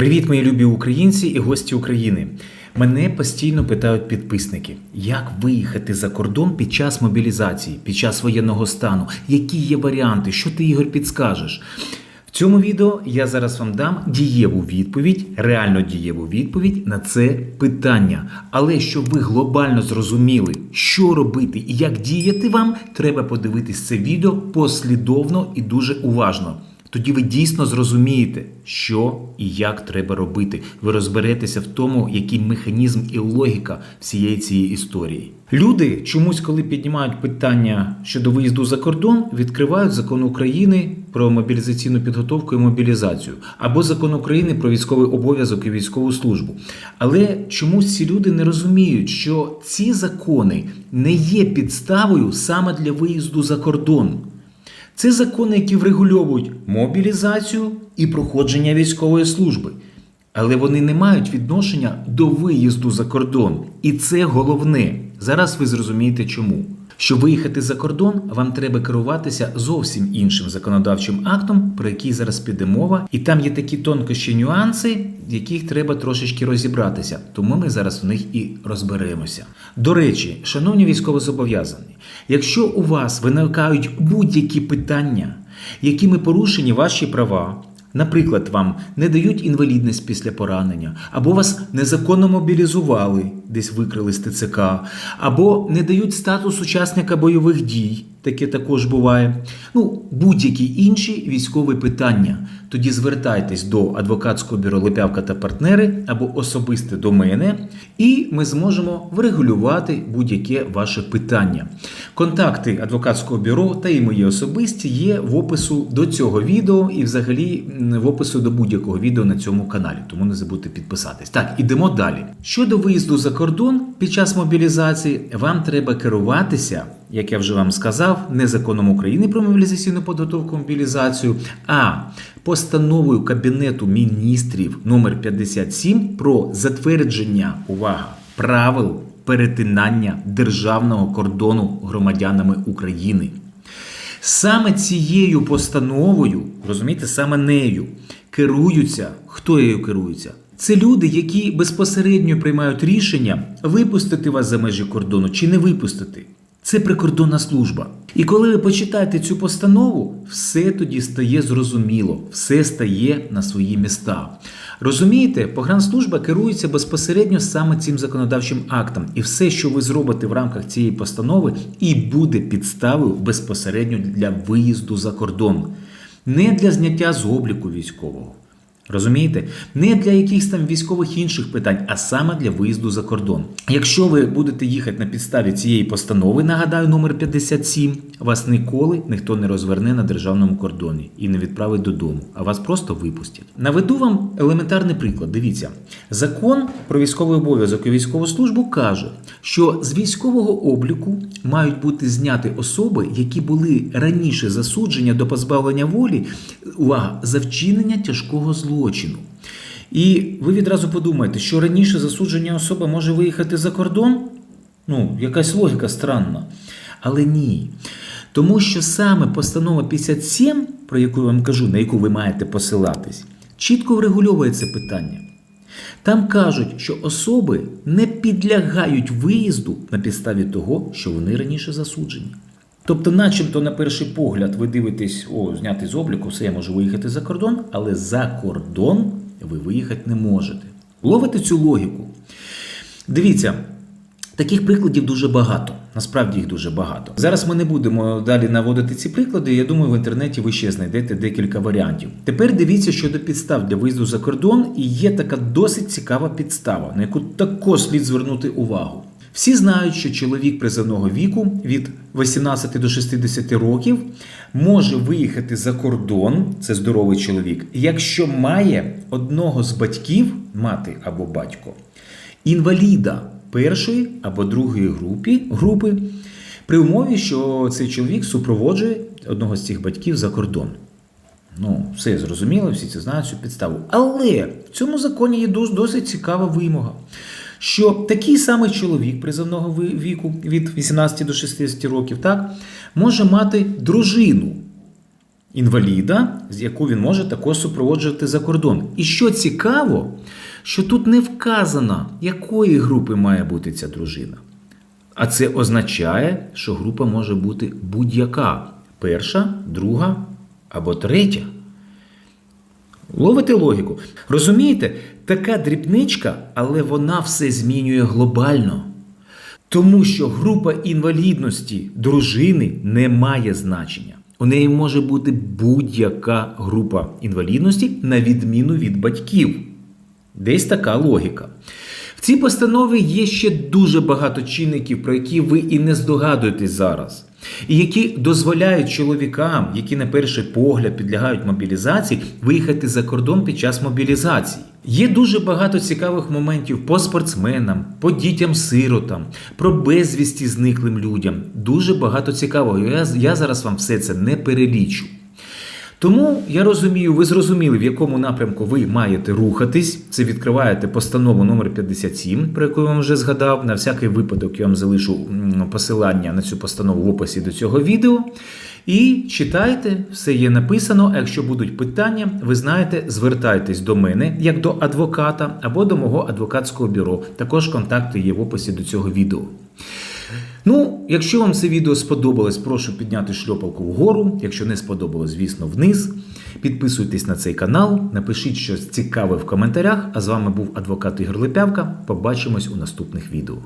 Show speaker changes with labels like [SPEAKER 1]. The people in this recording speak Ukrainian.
[SPEAKER 1] Привіт, мої любі українці і гості України. Мене постійно питають підписники, як виїхати за кордон під час мобілізації, під час воєнного стану, які є варіанти, що ти Ігор підскажеш. В цьому відео я зараз вам дам дієву відповідь, реально дієву відповідь на це питання. Але щоб ви глобально зрозуміли, що робити і як діяти вам, треба подивитись це відео послідовно і дуже уважно. Тоді ви дійсно зрозумієте, що і як треба робити. Ви розберетеся в тому, який механізм і логіка всієї цієї історії. Люди чомусь, коли піднімають питання щодо виїзду за кордон, відкривають закон України про мобілізаційну підготовку і мобілізацію або закон України про військовий обов'язок і військову службу. Але чомусь ці люди не розуміють, що ці закони не є підставою саме для виїзду за кордон. Це закони, які врегульовують мобілізацію і проходження військової служби. Але вони не мають відношення до виїзду за кордон. І це головне. Зараз ви зрозумієте чому. Щоб виїхати за кордон, вам треба керуватися зовсім іншим законодавчим актом, про який зараз піде мова. І там є такі тонкощі нюанси, яких треба трошечки розібратися. Тому ми зараз в них і розберемося. До речі, шановні військовозобов'язані, якщо у вас виникають будь-які питання, якими порушені ваші права, Наприклад, вам не дають інвалідність після поранення, або вас незаконно мобілізували, десь викрили з ТЦК, або не дають статус учасника бойових дій, таке також буває. Ну, будь-які інші військові питання. Тоді звертайтесь до адвокатського бюро Липявка та партнери або особисто до мене, і ми зможемо врегулювати будь-яке ваше питання. Контакти адвокатського бюро та і мої особисті є в опису до цього відео і взагалі в опису до будь-якого відео на цьому каналі. Тому не забудьте підписатись. Так, ідемо далі. Щодо виїзду за кордон під час мобілізації, вам треба керуватися. Як я вже вам сказав, не законом України про мобілізаційну підготовку мобілізацію, а постановою Кабінету міністрів номер 57 про затвердження увага правил перетинання державного кордону громадянами України. Саме цією постановою, розумієте, саме нею керуються. Хто нею керується? Це люди, які безпосередньо приймають рішення випустити вас за межі кордону чи не випустити. Це прикордонна служба. І коли ви почитаєте цю постанову, все тоді стає зрозуміло, все стає на свої міста. Розумієте, погранслужба керується безпосередньо саме цим законодавчим актом, і все, що ви зробите в рамках цієї постанови, і буде підставою безпосередньо для виїзду за кордон, не для зняття з обліку військового. Розумієте? Не для якихось там військових інших питань, а саме для виїзду за кордон. Якщо ви будете їхати на підставі цієї постанови, нагадаю, номер 57, вас ніколи ніхто не розверне на державному кордоні і не відправить додому, а вас просто випустять. Наведу вам елементарний приклад. Дивіться, закон про військовий обов'язок і військову службу каже, що з військового обліку мають бути зняті особи, які були раніше засуджені до позбавлення волі, увага, за вчинення тяжкого злочину злочину. І ви відразу подумаєте, що раніше засудження особа може виїхати за кордон? Ну, якась логіка странна. Але ні. Тому що саме постанова 57, про яку я вам кажу, на яку ви маєте посилатись, чітко врегульовує це питання. Там кажуть, що особи не підлягають виїзду на підставі того, що вони раніше засуджені. Тобто, начебто, на перший погляд, ви дивитесь, о, зняти з обліку, все, я можу виїхати за кордон, але за кордон ви виїхати не можете. Ловите цю логіку. Дивіться, таких прикладів дуже багато. Насправді їх дуже багато. Зараз ми не будемо далі наводити ці приклади. Я думаю, в інтернеті ви ще знайдете декілька варіантів. Тепер дивіться щодо підстав для виїзду за кордон, і є така досить цікава підстава, на яку також слід звернути увагу. Всі знають, що чоловік призовного віку від 18 до 60 років може виїхати за кордон, це здоровий чоловік, якщо має одного з батьків, мати або батько, інваліда першої або другої групи, групи, при умові, що цей чоловік супроводжує одного з цих батьків за кордон. Ну, все зрозуміло, всі це знають цю підставу. Але в цьому законі є досить цікава вимога що такий самий чоловік призовного віку від 18 до 60 років так, може мати дружину. інваліда, з яку він може також супроводжувати за кордон. І що цікаво, що тут не вказано, якої групи має бути ця дружина. А це означає, що група може бути будь-яка: перша, друга або третя. Ловите логіку. Розумієте, така дрібничка, але вона все змінює глобально. Тому що група інвалідності дружини не має значення. У неї може бути будь-яка група інвалідності на відміну від батьків. Десь така логіка. В цій постанові є ще дуже багато чинників, про які ви і не здогадуєтесь зараз, і які дозволяють чоловікам, які на перший погляд підлягають мобілізації, виїхати за кордон під час мобілізації. Є дуже багато цікавих моментів по спортсменам, по дітям-сиротам, про безвісті зниклим людям. Дуже багато цікавого. Я, я зараз вам все це не перелічу. Тому я розумію, ви зрозуміли, в якому напрямку ви маєте рухатись. Це відкриваєте постанову номер 57, про яку я вам вже згадав. На всякий випадок я вам залишу посилання на цю постанову в описі до цього відео. І читайте, все є написано. Якщо будуть питання, ви знаєте, звертайтесь до мене як до адвоката або до мого адвокатського бюро. Також контакти є в описі до цього відео. Ну, якщо вам це відео сподобалось, прошу підняти шльопалку вгору. Якщо не сподобалось, звісно, вниз. Підписуйтесь на цей канал, напишіть щось цікаве в коментарях. А з вами був адвокат Ігор Лепявка. Побачимось у наступних відео.